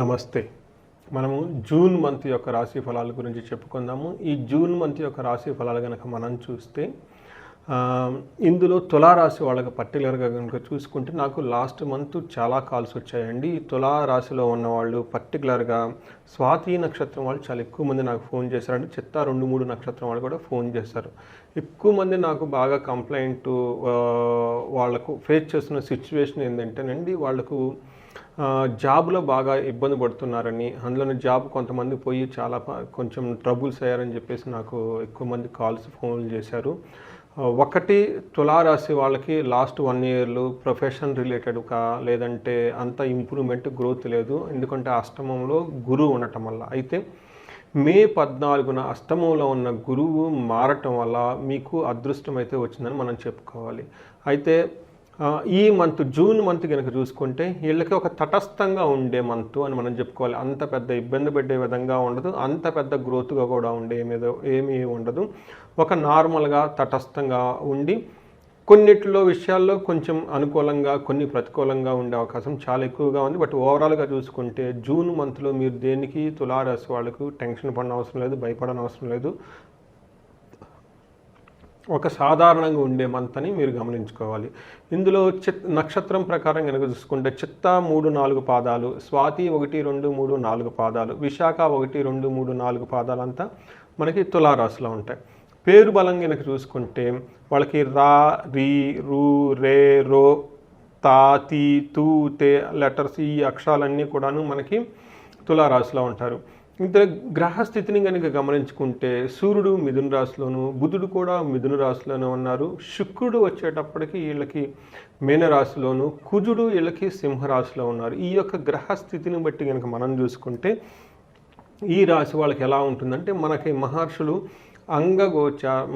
నమస్తే. మనము June month యొక్క రాశి ఫలాల గురించి చెప్పుకుందాము. ఈ జూన్ మంత్ యొక్క రాశి ఫలాలు కనుక మనం చూస్తే ఇందులో తులారాశి వాళ్ళకి పర్టికులర్గా కనుక చూసుకుంటే నాకు లాస్ట్ మంత్ చాలా కాల్స్ వచ్చాయండి. ఈ తులారాశిలో ఉన్న వాళ్ళు పర్టికులర్గా స్వాతి నక్షత్రం వాళ్ళు చాలా ఎక్కువ మంది నాకు ఫోన్ చేశారండి. చిత్తా రెండు మూడు నక్షత్రం వాళ్ళు కూడా ఫోన్ చేశారు. ఎక్కువ మంది నాకు బాగా కంప్లైంట్ వాళ్ళకు ఫేస్ చేస్తున్న సిచ్యువేషన్ ఏంటంటేనండి వాళ్ళకు జాబ్లో బాగా ఇబ్బంది పడుతున్నారని అందులోని జాబ్ కొంతమంది పోయి చాలా కొంచెం ట్రబుల్స్ అయ్యారని చెప్పేసి నాకు ఎక్కువ మంది కాల్స్ ఫోన్లు చేశారు. ఒకటి తులారాశి వాళ్ళకి లాస్ట్ వన్ ఇయర్లు ప్రొఫెషన్ రిలేటెడ్గా లేదంటే అంత ఇంప్రూవ్మెంట్ గ్రోత్ లేదు. ఎందుకంటే అష్టమంలో గురువు ఉండటం వల్ల. అయితే మే పద్నాలుగున అష్టమంలో ఉన్న గురువు మారటం వల్ల మీకు అదృష్టం అయితే వచ్చిందని మనం చెప్పుకోవాలి. అయితే ఈ మంత్ జూన్ మంత్ కనుక చూసుకుంటే వీళ్ళకి ఒక తటస్థంగా ఉండే మంత్ అని మనం చెప్పుకోవాలి. అంత పెద్ద ఇబ్బంది పెట్టే విధంగా ఉండదు. అంత పెద్ద గ్రోత్గా కూడా ఉండే ఏమేదో ఏమీ ఉండదు. ఒక నార్మల్గా తటస్థంగా ఉండి కొన్నిట్లో విషయాల్లో కొంచెం అనుకూలంగా కొన్ని ప్రతికూలంగా ఉండే అవకాశం చాలా ఎక్కువగా ఉంది. బట్ ఓవరాల్గా చూసుకుంటే జూన్ మంత్లో మీరు దేనికి తులారాశి వాళ్ళకు టెన్షన్ పడిన అవసరం లేదు భయపడని అవసరం లేదు. ఒక సాధారణంగా ఉండే మంత్ అని మీరు గమనించుకోవాలి. ఇందులో చిత్ నక్షత్రం ప్రకారం కనుక చూసుకుంటే చిత్త మూడు నాలుగు పాదాలు స్వాతి ఒకటి రెండు మూడు నాలుగు పాదాలు విశాఖ ఒకటి రెండు మూడు నాలుగు పాదాలంతా మనకి తులారాశిలో ఉంటాయి. పేరు బలం కనుక చూసుకుంటే వాళ్ళకి రా రీ రూ రే రో తా తీ తూ తే లెటర్స్ ఈ అక్షరాలన్నీ కూడాను మనకి తులారాశిలో ఉంటారు. ఇంత గ్రహస్థితిని కనుక గమనించుకుంటే సూర్యుడు మిథున రాశిలోను బుధుడు కూడా మిథున రాశిలోనే ఉన్నారు. శుక్రుడు వచ్చేటప్పటికి వీళ్ళకి మీనరాశిలోను కుజుడు వీళ్ళకి సింహరాశిలో ఉన్నారు. ఈ యొక్క గ్రహస్థితిని బట్టి కనుక మనం చూసుకుంటే ఈ రాశి వాళ్ళకి ఎలా ఉంటుందంటే మనకి మహర్షులు అంగగోచారం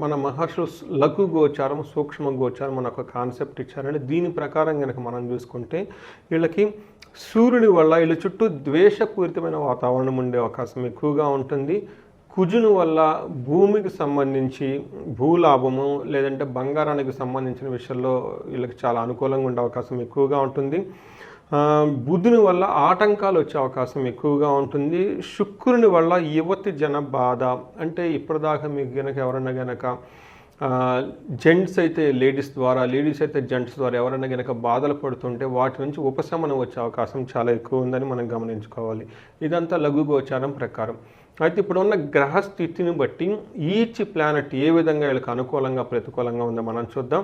మన మహర్షులు లఘు గోచారం సూక్ష్మ గోచారం మన ఒక కాన్సెప్ట్ ఇచ్చారంటే దీని ప్రకారం కనుక మనం చూసుకుంటే వీళ్ళకి సూర్యుడి వల్ల వీళ్ళ చుట్టూ ద్వేషపూరితమైన వాతావరణం ఉండే అవకాశం ఎక్కువగా ఉంటుంది. కుజుని వల్ల భూమికి సంబంధించి భూలాభము లేదంటే బంగారానికి సంబంధించిన విషయంలో వీళ్ళకి చాలా అనుకూలంగా ఉండే అవకాశం ఎక్కువగా ఉంటుంది. బుధుని వల్ల ఆటంకాలు వచ్చే అవకాశం ఎక్కువగా ఉంటుంది. శుక్రుని వల్ల యువతి జన బాధ. అంటే ఇప్పటిదాకా మీకు గనక ఎవరన్నా గనక జెంట్స్ అయితే లేడీస్ ద్వారా లేడీస్ అయితే జెంట్స్ ద్వారా ఎవరైనా గనక బాధలు పడుతుంటే వాటి నుంచి ఉపశమనం వచ్చే అవకాశం చాలా ఎక్కువ ఉందని మనం గమనించుకోవాలి. ఇదంతా లఘు గోచారం ప్రకారం. అయితే ఇప్పుడు ఉన్న గ్రహ స్థితిని బట్టి ఈచ్ ప్లానెట్ ఏ విధంగా వీళ్ళకి అనుకూలంగా ప్రతికూలంగా ఉందో మనం చూద్దాం.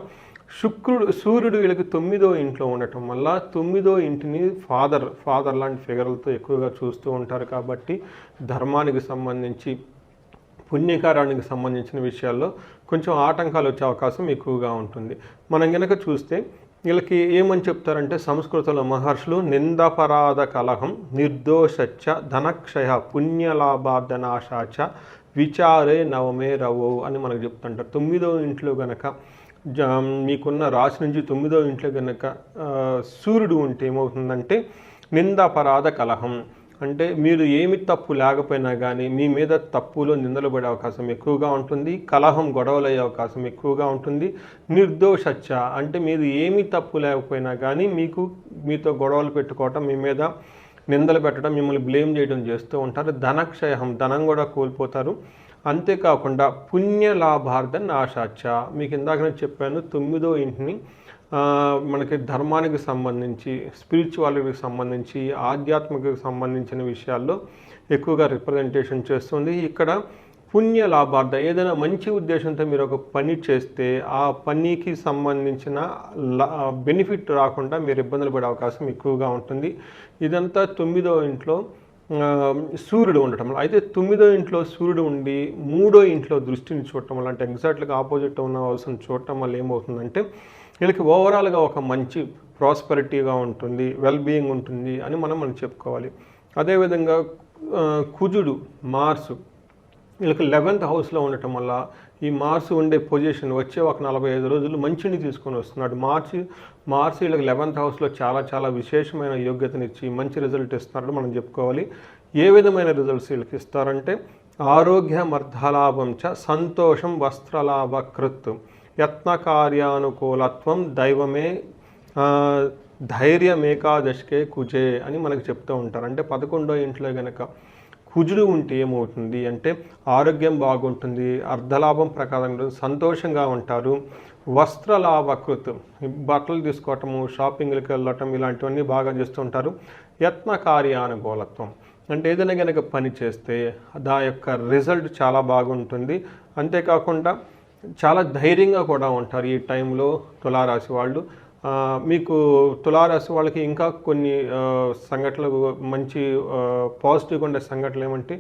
శుక్రుడు సూర్యుడు వీళ్ళకి తొమ్మిదో ఇంట్లో ఉండటం వల్ల తొమ్మిదో ఇంటిని ఫాదర్ ఫాదర్ లాంటి ఫిగర్లతో ఎక్కువగా చూస్తూ ఉంటారు కాబట్టి ధర్మానికి సంబంధించి పుణ్యకారానికి సంబంధించిన విషయాల్లో కొంచెం ఆటంకాలు వచ్చే అవకాశం ఎక్కువగా ఉంటుంది. మనం కనుక చూస్తే వీళ్ళకి ఏమని చెప్తారంటే సంస్కృతంలో మహర్షులు నిందపరాధ కలహం నిర్దోషచ్చ ధనక్షయ పుణ్యలాభార్ధనాశాచ విచారే నవమే రవో అని మనకు చెప్తుంటారు. తొమ్మిదో ఇంట్లో గనక మీకున్న రాశి నుంచి తొమ్మిదో ఇంట్లో కనుక సూర్యుడు ఉంటే ఏమవుతుందంటే నిందాపరాధ కలహం. అంటే మీరు ఏమి తప్పు లేకపోయినా కానీ మీ మీద తప్పులో నిందలు పడే అవకాశం ఎక్కువగా ఉంటుంది కలహం గొడవలు అయ్యే అవకాశం ఎక్కువగా ఉంటుంది నిర్దోషచ్చ అంటే మీరు ఏమి తప్పు లేకపోయినా కానీ మీకు మీతో గొడవలు పెట్టుకోవటం మీ మీద నిందలు పెట్టడం మిమ్మల్ని బ్లేమ్ చేయడం చేస్తూ ఉంటారు. ధనక్షయం ధనం కూడా కోల్పోతారు. అంతేకాకుండా పుణ్య లాభార్థ మీకు ఇందాక నేను చెప్పాను తొమ్మిదో ఇంటిని మనకి ధర్మానికి సంబంధించి స్పిరిచువాలిటీకి సంబంధించి ఆధ్యాత్మికకు సంబంధించిన విషయాల్లో ఎక్కువగా రిప్రజెంటేషన్ చేస్తుంది. ఇక్కడ పుణ్య లాభార్థ ఏదైనా మంచి ఉద్దేశంతో మీరు ఒక పని చేస్తే ఆ పనికి సంబంధించిన బెనిఫిట్ రాకుండా మీరు ఇబ్బందులు పడే అవకాశం ఎక్కువగా ఉంటుంది. ఇదంతా తొమ్మిదో ఇంట్లో సూర్యుడు ఉండటం వల్ల. అయితే తొమ్మిదో ఇంట్లో సూర్యుడు ఉండి మూడో ఇంట్లో దృష్టిని చూడటం వల్ల అంటే ఎగ్జాక్ట్గా ఆపోజిట్ ఉన్న అవసరం చూడటం వల్ల ఏమవుతుందంటే వీళ్ళకి ఓవరాల్గా ఒక మంచి ప్రాస్పరిటీగా ఉంటుంది వెల్ బీయింగ్ ఉంటుంది అని మనం మనం చెప్పుకోవాలి. అదేవిధంగా కుజుడు మార్సు వీళ్ళకి లెవెన్త్ హౌస్లో ఉండటం వల్ల ఈ మార్స్ ఉండే పొజిషన్ వచ్చే ఒక నలభై ఐదు రోజులు మంచిని తీసుకొని వస్తున్నాడు. మార్చి మార్చి వీళ్ళకి లెవెన్త్ హౌస్లో చాలా చాలా విశేషమైన యోగ్యతనిచ్చి మంచి రిజల్ట్ ఇస్తున్నాడు మనం చెప్పుకోవాలి. ఏ విధమైన రిజల్ట్స్ వీళ్ళకి ఇస్తారంటే ఆరోగ్యమర్ధలాభం చ సంతోషం వస్త్రలాభ కృత్ యత్న కార్యానుకూలత్వం దైవమే ఆ, ధైర్యమేకాదశకే కుజే అని మనకు చెప్తూ ఉంటారు. అంటే పదకొండో ఇంట్లో గనక కుజుడు ఉంటే ఏమవుతుంది అంటే ఆరోగ్యం బాగుంటుంది అర్ధలాభం ప్రకారంగా సంతోషంగా ఉంటారు. వస్త్రలాభకృత్ బట్టలు తీసుకోవటము షాపింగ్లకు వెళ్ళటం ఇలాంటివన్నీ బాగా చేస్తుంటారు యత్న కార్యానుకూలత్వం. అంటే ఏదైనా కనుక పని చేస్తే దా యొక్క రిజల్ట్ చాలా బాగుంటుంది. అంతేకాకుండా చాలా ధైర్యంగా కూడా ఉంటారు ఈ టైంలో తులారాశి వాళ్ళు. మీకు తులారాశి వాళ్ళకి ఇంకా కొన్ని సంఘటనలు మంచి పాజిటివ్గా ఉండే సంఘటనలు ఏమంటే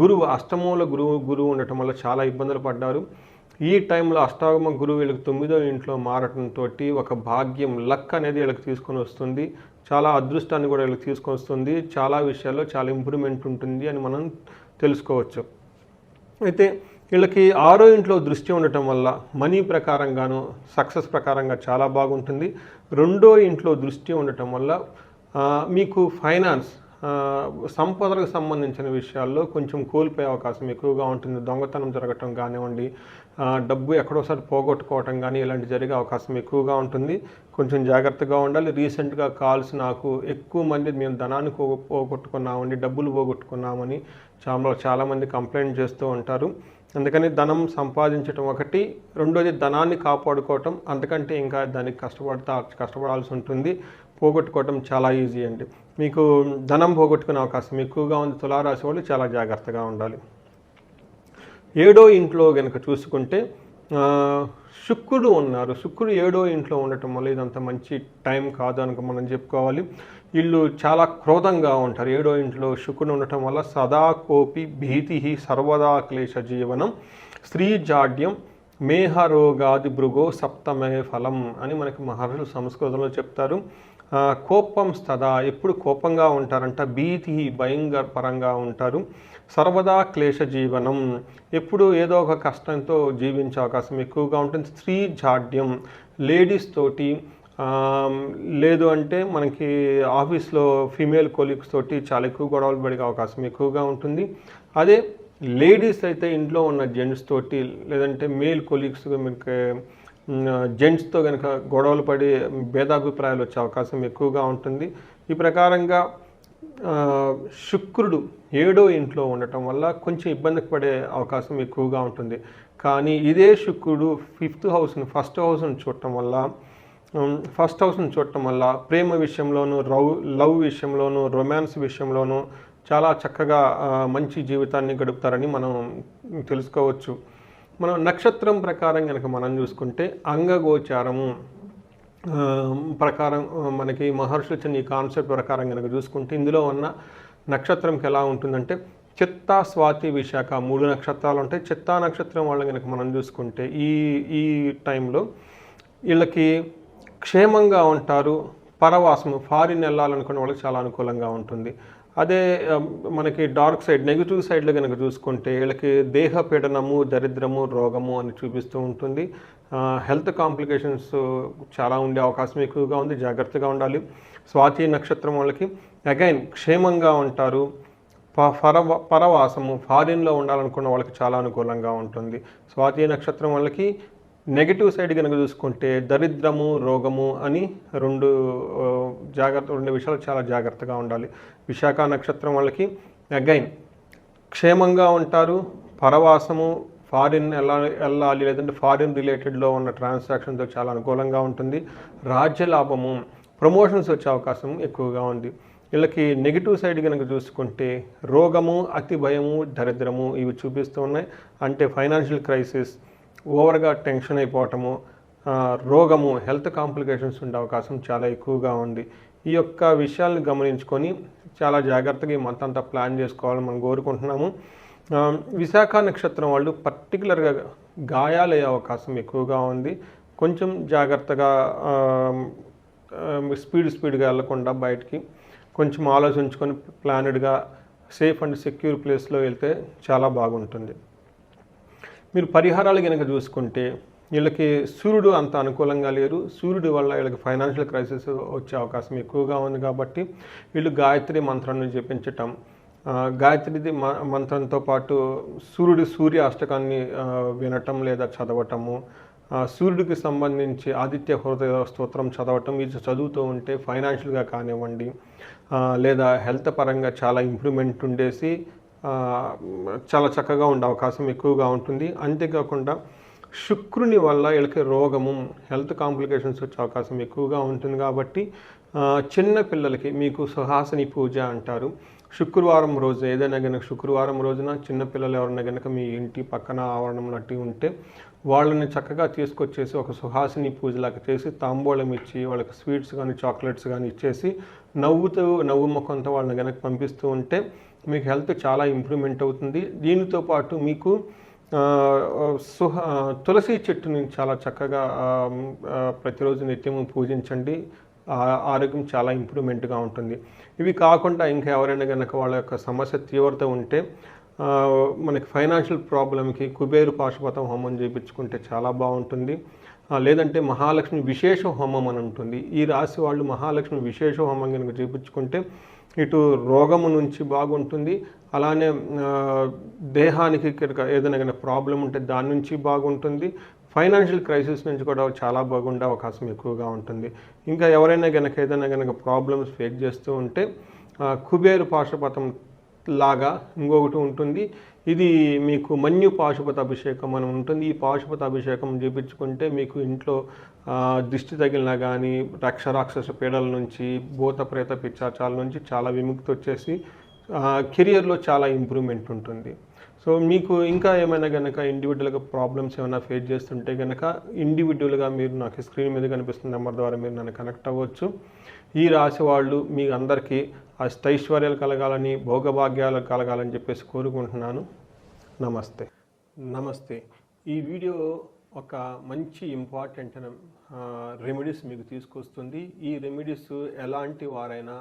గురువు అష్టమంలో గురువు గురువు ఉండటం వల్ల చాలా ఇబ్బందులు పడ్డారు. ఈ టైంలో అష్టాగమ గురువు వీళ్ళకి తొమ్మిదో ఇంట్లో మారటంతో ఒక భాగ్యం లక్ అనేది వీళ్ళకి తీసుకొని వస్తుంది. చాలా అదృష్టాన్ని కూడా వీళ్ళకి తీసుకొని వస్తుంది. చాలా విషయాల్లో చాలా ఇంప్రూవ్మెంట్ ఉంటుంది అని మనం తెలుసుకోవచ్చు. అయితే వీళ్ళకి ఆరో ఇంట్లో దృష్టి ఉండటం వల్ల మనీ ప్రకారంగాను సక్సెస్ ప్రకారంగా చాలా బాగుంటుంది. రెండో ఇంట్లో దృష్టి ఉండటం వల్ల మీకు ఫైనాన్స్ సంపదలకు సంబంధించిన విషయాల్లో కొంచెం కోల్పోయే అవకాశం ఎక్కువగా ఉంటుంది. దొంగతనం జరగటం కానివ్వండి డబ్బు ఎక్కడోసారి పోగొట్టుకోవటం కానీ ఇలాంటి జరిగే అవకాశం ఎక్కువగా ఉంటుంది. కొంచెం జాగ్రత్తగా ఉండాలి. రీసెంట్గా కాల్స్ నాకు ఎక్కువ మంది మేము ధనాన్ని పోగొట్టుకున్నామండి డబ్బులు పోగొట్టుకున్నామని చాలా చాలామంది కంప్లైంట్ చేస్తూ ఉంటారు. అందుకని ధనం సంపాదించడం ఒకటి. రెండోది ధనాన్ని కాపాడుకోవటం. అంతకంటే ఇంకా దానికి కష్టపడతా కష్టపడాల్సి ఉంటుంది. పోగొట్టుకోవటం చాలా ఈజీ అండి. మీకు ధనం పోగొట్టుకునే అవకాశం ఎక్కువగా ఉంది. తులారాశి వాళ్ళు చాలా జాగ్రత్తగా ఉండాలి. ఏడో ఇంట్లో కనుక చూసుకుంటే శుక్రుడు ఉన్నారు. శుక్రుడు ఏడో ఇంట్లో ఉండటం వల్ల ఇదంత మంచి టైం కాదు అనుక మనం చెప్పుకోవాలి. వీళ్ళు చాలా క్రోధంగా ఉంటారు. ఏడో ఇంట్లో శుక్రుడు ఉండటం వల్ల సదా కోపి భీతి సర్వదా క్లేశ జీవనం స్త్రీ జాడ్యం మేహరోగాది భృగో సప్తమే ఫలం అని మనకి మహర్షులు సంస్కృతంలో చెప్తారు. కోపం సదా. ఎప్పుడు కోపంగా ఉంటారంట. భీతి భయంకరంగా ఉంటారు. సర్వదా క్లేశ జీవనం ఎప్పుడు ఏదో ఒక కష్టంతో జీవించే అవకాశం ఎక్కువగా ఉంటుంది. స్త్రీ జాడ్యం లేడీస్ తోటి లేదు అంటే మనకి ఆఫీస్లో ఫీమేల్ కొలీగ్స్ తోటి చాలా ఎక్కువ గొడవలు పడే అవకాశం ఎక్కువగా ఉంటుంది. అదే లేడీస్ అయితే ఇంట్లో ఉన్న జెంట్స్ తోటి లేదంటే మేల్ కొలీగ్స్ మీకు జెంట్స్తో కనుక గొడవలు పడి భేదాభిప్రాయాలు వచ్చే అవకాశం ఎక్కువగా ఉంటుంది. ఈ ప్రకారంగా శుక్రుడు ఏడో ఇంట్లో ఉండటం వల్ల కొంచెం ఇబ్బందికి పడే అవకాశం ఎక్కువగా ఉంటుంది. కానీ ఇదే శుక్రుడు ఫిఫ్త్ హౌస్ని ఫస్ట్ హౌస్ని చూడటం వల్ల ఫస్ట్ హౌస్ని చూడటం వల్ల ప్రేమ విషయంలోనూ రవ్ లవ్ విషయంలోనూ రొమాన్స్ విషయంలోనూ చాలా చక్కగా మంచి జీవితాన్ని గడుపుతారని మనం తెలుసుకోవచ్చు. మనం నక్షత్రం ప్రకారం కనుక మనం చూసుకుంటే అంగగోచారము ప్రకారం మనకి మహర్షులు ఇచ్చిన ఈ కాన్సెప్ట్ ప్రకారం కనుక చూసుకుంటే ఇందులో ఉన్న నక్షత్రంకి ఎలా ఉంటుందంటే చిత్తా స్వాతి విశాఖ మూడు నక్షత్రాలు ఉంటాయి. చిత్తా నక్షత్రం వాళ్ళని కనుక మనం చూసుకుంటే ఈ ఈ టైంలో వీళ్ళకి క్షేమంగా ఉంటారు పరవాసము ఫారిన్ వెళ్ళాలనుకునే వాళ్ళకి చాలా అనుకూలంగా ఉంటుంది. అదే మనకి డార్క్ సైడ్ నెగిటివ్ సైడ్లో కనుక చూసుకుంటే వీళ్ళకి దేహ పీడనము దరిద్రము రోగము అని చూపిస్తూ ఉంటుంది. హెల్త్ కాంప్లికేషన్స్ చాలా ఉండే అవకాశం ఎక్కువగా ఉంది. జాగ్రత్తగా ఉండాలి. స్వాతి నక్షత్రం వాళ్ళకి అగైన్ క్షేమంగా ఉంటారు. ప పరవ పరవాసము ఫారిన్లో ఉండాలనుకున్న వాళ్ళకి చాలా అనుకూలంగా ఉంటుంది. స్వాతి నక్షత్రం వాళ్ళకి నెగిటివ్ సైడ్ కనుక చూసుకుంటే దరిద్రము రోగము అని రెండు జాగ్రత్త రెండు విషయాలు చాలా జాగ్రత్తగా ఉండాలి. విశాఖ నక్షత్రం వాళ్ళకి అగైన్ క్షేమంగా ఉంటారు. పరవాసము ఫారిన్ ఎలా వెళ్ళాలి లేదంటే ఫారిన్ రిలేటెడ్లో ఉన్న ట్రాన్సాక్షన్తో చాలా అనుకూలంగా ఉంటుంది. రాజ్య లాభము ప్రమోషన్స్ వచ్చే అవకాశం ఎక్కువగా ఉంది. వీళ్ళకి నెగిటివ్ సైడ్ కనుక చూసుకుంటే రోగము అతి భయము దరిద్రము ఇవి చూపిస్తూ ఉన్నాయి. అంటే ఫైనాన్షియల్ క్రైసిస్ ఓవర్గా టెన్షన్ అయిపోవటము రోగము హెల్త్ కాంప్లికేషన్స్ ఉండే అవకాశం చాలా ఎక్కువగా ఉంది. ఈ యొక్క విషయాలను గమనించుకొని చాలా జాగ్రత్తగా ఈ మంత్ అంతా ప్లాన్ చేసుకోవాలని మనం కోరుకుంటున్నాము. విశాఖ నక్షత్రం వాళ్ళు పర్టికులర్గా గాయాలయ్యే అవకాశం ఎక్కువగా ఉంది. కొంచెం జాగ్రత్తగా స్పీడ్ స్పీడ్గా వెళ్ళకుండా బయటికి కొంచెం ఆలోచించుకొని ప్లానెడ్గా సేఫ్ అండ్ సెక్యూర్ ప్లేస్లో వెళ్తే చాలా బాగుంటుంది. మీరు పరిహారాలు కనుక చూసుకుంటే వీళ్ళకి సూర్యుడు అంత అనుకూలంగా లేరు. సూర్యుడి వల్ల వీళ్ళకి ఫైనాన్షియల్ క్రైసిస్ వచ్చే అవకాశం ఎక్కువగా ఉంది కాబట్టి వీళ్ళు గాయత్రి మంత్రాన్ని జపించటం గాయత్రిది మ- మంత్రంతో పాటు సూర్యుడి సూర్య అష్టకాన్ని వినటం లేదా చదవటము సూర్యుడికి సంబంధించి ఆదిత్య హృదయ స్తోత్రం చదవటం ఇది చదువుతూ ఉంటే ఫైనాన్షియల్గా కానివ్వండి లేదా హెల్త్ పరంగా చాలా ఇంప్రూవ్మెంట్ ఉండేసి చాలా చక్కగా ఉండే అవకాశం ఎక్కువగా ఉంటుంది. అంతేకాకుండా శుక్రుని వల్ల వీళ్ళకి రోగము హెల్త్ కాంప్లికేషన్స్ వచ్చే అవకాశం ఎక్కువగా ఉంటుంది కాబట్టి చిన్న పిల్లలకి మీకు సుహాసిని పూజ అంటారు. శుక్రవారం రోజు ఏదైనా కనుక శుక్రవారం రోజున చిన్నపిల్లలు ఎవరైనా కనుక మీ ఇంటి పక్కన ఆవరణంలో అట్టి ఉంటే వాళ్ళని చక్కగా తీసుకొచ్చేసి ఒక సుహాసిని పూజలాగా చేసి తాంబూలం ఇచ్చి వాళ్ళకి స్వీట్స్ కానీ చాక్లెట్స్ కానీ ఇచ్చేసి నవ్వుతూ నవ్వు ముఖంతో వాళ్ళని కనుక పంపిస్తూ ఉంటే మీకు హెల్త్ చాలా ఇంప్రూవ్మెంట్ అవుతుంది. దీనితో పాటు మీకు సుహ తులసి చెట్టుని చాలా చక్కగా ప్రతిరోజు నిత్యము పూజించండి. ఆరోగ్యం చాలా ఇంప్రూవ్మెంట్గా ఉంటుంది. ఇవి కాకుండా ఇంకా ఎవరైనా కనుక వాళ్ళ యొక్క సమస్య తీవ్రత ఉంటే మనకి ఫైనాన్షియల్ ప్రాబ్లంకి కుబేరు పాశుపతం హోమం చేయించుకుంటే చాలా బాగుంటుంది. లేదంటే మహాలక్ష్మి విశేష హోమం అని ఉంటుంది. ఈ రాశి వాళ్ళు మహాలక్ష్మి విశేష హోమం కనుక చేయించుకుంటే ఇటు రోగము నుంచి బాగుంటుంది. అలానే దేహానికి కనుక ఏదైనా కనుక ప్రాబ్లం ఉంటే దాని నుంచి బాగుంటుంది. ఫైనాన్షియల్ క్రైసిస్ నుంచి కూడా చాలా బాగుండే అవకాశం ఎక్కువగా ఉంటుంది. ఇంకా ఎవరైనా కనుక ఏదైనా కనుక ప్రాబ్లమ్స్ ఫేక్ చేస్తూ ఉంటే కుబేరు పాశుపతం లాగా ఇంకొకటి ఉంటుంది. ఇది మీకు మన్యు పాశుపత అభిషేకం అని ఉంటుంది. ఈ పాశుపత అభిషేకం చేపించుకుంటే మీకు ఇంట్లో దిష్టి తగిలినా కానీ రక్షరాక్షస పీడల నుంచి భూత ప్రేత పిచ్చాచాల నుంచి చాలా విముక్తి వచ్చేసి కెరియర్లో చాలా ఇంప్రూవ్మెంట్ ఉంటుంది. సో మీకు ఇంకా ఏమైనా కనుక ఇండివిజువల్గా ప్రాబ్లమ్స్ ఏమైనా ఫేస్ చేస్తుంటే కనుక ఇండివిజువల్గా మీరు నాకు స్క్రీన్ మీద కనిపిస్తున్న నెంబర్ ద్వారా మీరు నన్ను కనెక్ట్ అవ్వచ్చు. ఈ రాశి వాళ్ళు మీ అందరికీ అష్టైశ్వర్యాలు కలగాలని భోగభాగ్యాలు కలగాలని చెప్పేసి కోరుకుంటున్నాను. నమస్తే. నమస్తే. ఈ వీడియో ఒక మంచి ఇంపార్టెంట్ రెమెడీస్ మీకు తీసుకొస్తుంది. ఈ రెమెడీస్ ఎలాంటి వారైనా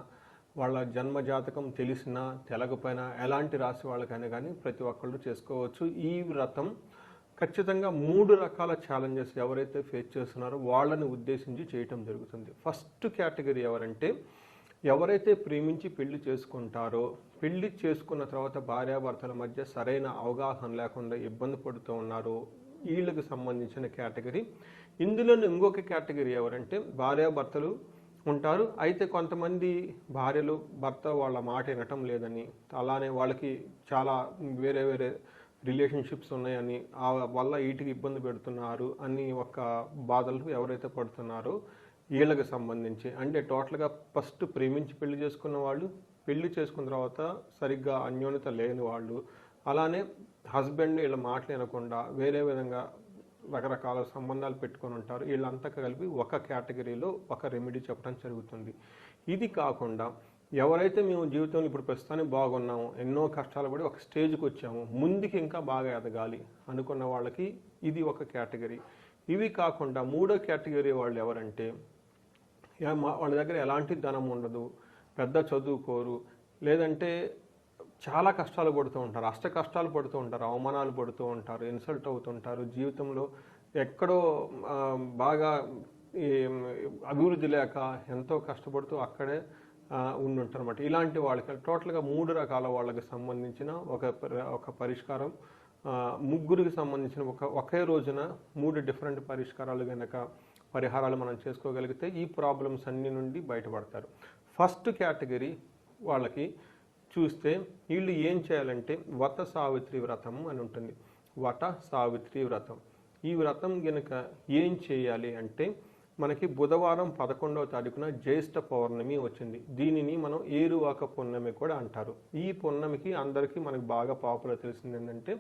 వాళ్ళ జన్మ జాతకం తెలిసినా తెలకపోయినా ఎలాంటి రాశి వాళ్ళకైనా కానీ ప్రతి ఒక్కళ్ళు చేసుకోవచ్చు. ఈ వ్రతం ఖచ్చితంగా మూడు రకాల ఛాలెంజెస్ ఎవరైతే ఫేస్ చేస్తున్నారో వాళ్ళని ఉద్దేశించి చేయటం జరుగుతుంది. ఫస్ట్ కేటగిరీ ఎవరంటే ఎవరైతే ప్రేమించి పెళ్ళి చేసుకుంటారో పెళ్ళి చేసుకున్న తర్వాత భార్యాభర్తల మధ్య సరైన అవగాహన లేకుండా ఇబ్బంది పడుతూ ఉన్నారో వీళ్ళకి సంబంధించిన కేటగిరీ ఇందులో ఇంకొక కేటగిరీ ఎవరంటే భార్యాభర్తలు ఉంటారు అయితే కొంతమంది భార్యలు భర్త వాళ్ళ మాట వినటం లేదని అలానే వాళ్ళకి చాలా వేరే వేరే రిలేషన్షిప్స్ ఉన్నాయని ఆ వల్ల వీటికి ఇబ్బంది పెడుతున్నారు అని ఒక బాధలు ఎవరైతే పడుతున్నారో వీళ్ళకి సంబంధించి. అంటే టోటల్గా ఫస్ట్ ప్రేమించి పెళ్ళి చేసుకున్న వాళ్ళు పెళ్ళి చేసుకున్న తర్వాత సరిగ్గా అన్యోన్యత లేని వాళ్ళు అలానే హస్బెండ్ వీళ్ళ మాటలు వినకుండా వేరే విధంగా రకరకాల సంబంధాలు పెట్టుకొని ఉంటారు. వీళ్ళంతా కలిపి ఒక కేటగిరీలో ఒక రెమెడీ చెప్పడం జరుగుతుంది. ఇది కాకుండా ఎవరైతే మేము జీవితంలో ఇప్పుడు ప్రస్తుతానికి బాగున్నాము ఎన్నో కష్టాలు పడి ఒక స్టేజ్కి వచ్చాము ముందుకు ఇంకా బాగా ఎదగాలి అనుకున్న వాళ్ళకి ఇది ఒక కేటగిరీ. ఇవి కాకుండా మూడో కేటగిరీ వాళ్ళు ఎవరంటే మా- వాళ్ళ దగ్గర ఎలాంటి ధనం ఉండదు పెద్ద చదువుకోరు లేదంటే చాలా కష్టాలు పడుతూ ఉంటారు. అష్ట కష్టాలు పడుతూ ఉంటారు. అవమానాలు పడుతూ ఉంటారు. ఇన్సల్ట్ అవుతుంటారు. జీవితంలో ఎక్కడో బాగా అభివృద్ధి లేక ఎంతో కష్టపడుతూ అక్కడే ఆ, ఉండుంటారు అనమాట ఇలాంటి వాళ్ళకి టోటల్గా మూడు రకాల వాళ్ళకి సంబంధించిన ఒక ఒక పరిష్కారం ముగ్గురికి సంబంధించిన ఒక ఒకే రోజున మూడు డిఫరెంట్ పరిష్కారాలు కనుక పరిహారాలు మనం చేసుకోగలిగితే ఈ ప్రాబ్లమ్స్ అన్ని నుండి బయటపడతారు. ఫస్ట్ కేటగిరీ వాళ్ళకి చూస్తే వీళ్ళు ఏం చేయాలంటే వత సావిత్రి వ్రతం అని ఉంటుంది. వట సావిత్రి వ్రతం. ఈ వ్రతం గనుక ఏం చేయాలి అంటే మనకి బుధవారం పదకొండవ తారీఖున జ్యేష్ఠ పౌర్ణమి వచ్చింది. దీనిని మనం ఏరువాక పున్నమి కూడా అంటారు. ఈ పున్నమికి అందరికీ మనకు బాగా పాపులర్ తెలిసింది ఏంటంటే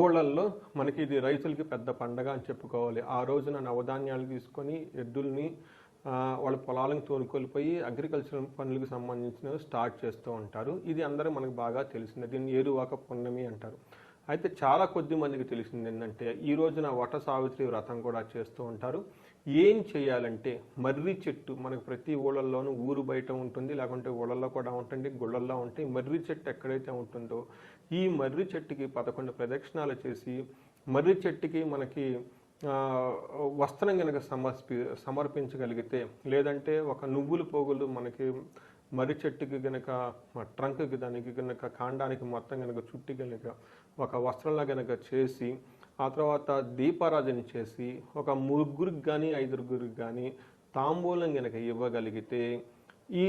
ఊళ్ళల్లో మనకి ఇది రైతులకి పెద్ద పండగ అని చెప్పుకోవాలి. ఆ రోజున నవధాన్యాలు తీసుకొని ఎద్దుల్ని వాళ్ళ పొలాలను తోనుకొలిపోయి అగ్రికల్చర్ పనులకు సంబంధించినవి స్టార్ట్ చేస్తూ ఉంటారు. ఇది అందరూ మనకు బాగా తెలిసిందే. దీన్ని ఏరువాక పున్నమి అంటారు. అయితే చాలా కొద్ది మందికి తెలిసింది ఏంటంటే ఈ రోజున వట సావిత్రి వ్రతం కూడా చేస్తూ ఉంటారు. ఏం చేయాలంటే మర్రి చెట్టు మనకు ప్రతి ఊళ్ళల్లోనూ ఊరు బయట ఉంటుంది లేకుంటే ఊళ్ళల్లో కూడా ఉంటుంది గుళ్ళల్లో ఉంటాయి. మర్రి చెట్టు ఎక్కడైతే ఉంటుందో ఈ మర్రి చెట్టుకి పదకొండు ప్రదక్షిణాలు చేసి మర్రి చెట్టుకి మనకి వస్త్రం కనుక సమర్పి సమర్పించగలిగితే లేదంటే ఒక నువ్వుల పోగులు మనకి మర్రి చెట్టుకి గనక ట్రంక్కి దానికి గనక కాండానికి మొత్తం కనుక చుట్టి కనుక ఒక వస్త్రంలా గనక చేసి ఆ తర్వాత దీపారాధన చేసి ఒక ముగ్గురికి కానీ ఐదుగురికి కానీ తాంబూలం గనక ఇవ్వగలిగితే ఈ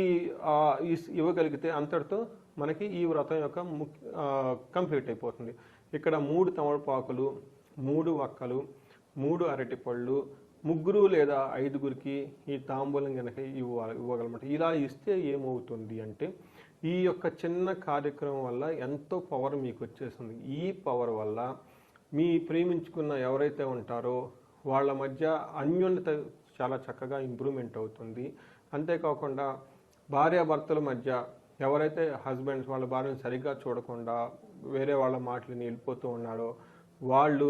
ఇవ్వగలిగితే అంతటితో మనకి ఈ వ్రతం యొక్క ముఖ్య కంప్లీట్ అయిపోతుంది. ఇక్కడ మూడు తమలపాకులు మూడు వక్కలు మూడు అరటిపళ్ళు ముగ్గురు లేదా ఐదుగురికి ఈ తాంబూలం కనుక ఇవ్వాలి ఇవ్వగలమాట. ఇలా ఇస్తే ఏమవుతుంది అంటే ఈ యొక్క చిన్న కార్యక్రమం వల్ల ఎంతో పవర్ మీకు వచ్చేస్తుంది. ఈ పవర్ వల్ల మీ ప్రేమించుకున్న ఎవరైతే ఉంటారో వాళ్ళ మధ్య అన్యోన్యత చాలా చక్కగా ఇంప్రూవ్మెంట్ అవుతుంది. అంతేకాకుండా భార్యాభర్తల మధ్య ఎవరైతే హస్బెండ్స్ వాళ్ళ భార్యను సరిగ్గా చూడకుండా వేరే వాళ్ళ మాటలని వెళ్ళిపోతూ ఉన్నారో వాళ్ళు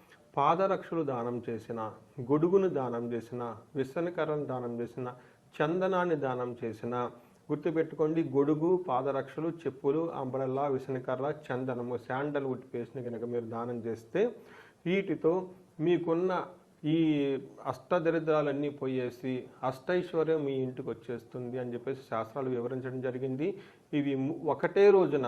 పాదరక్షలు దానం చేసిన గొడుగును దానం చేసిన విసనకరను దానం చేసిన చందనాన్ని దానం చేసిన గుర్తుపెట్టుకోండి గొడుగు పాదరక్షలు చెప్పులు అంబ్రల్లా విసనకర్ర చందనము శాండల్వుడ్ పేస్ట్ని కనుక మీరు దానం చేస్తే వీటితో మీకున్న ఈ అష్టదరిద్రాలన్నీ పోయేసి అష్టైశ్వర్యం మీ ఇంటికి వచ్చేస్తుంది అని చెప్పేసి శాస్త్రాలు వివరించడం జరిగింది. ఇవి ఒకటే రోజున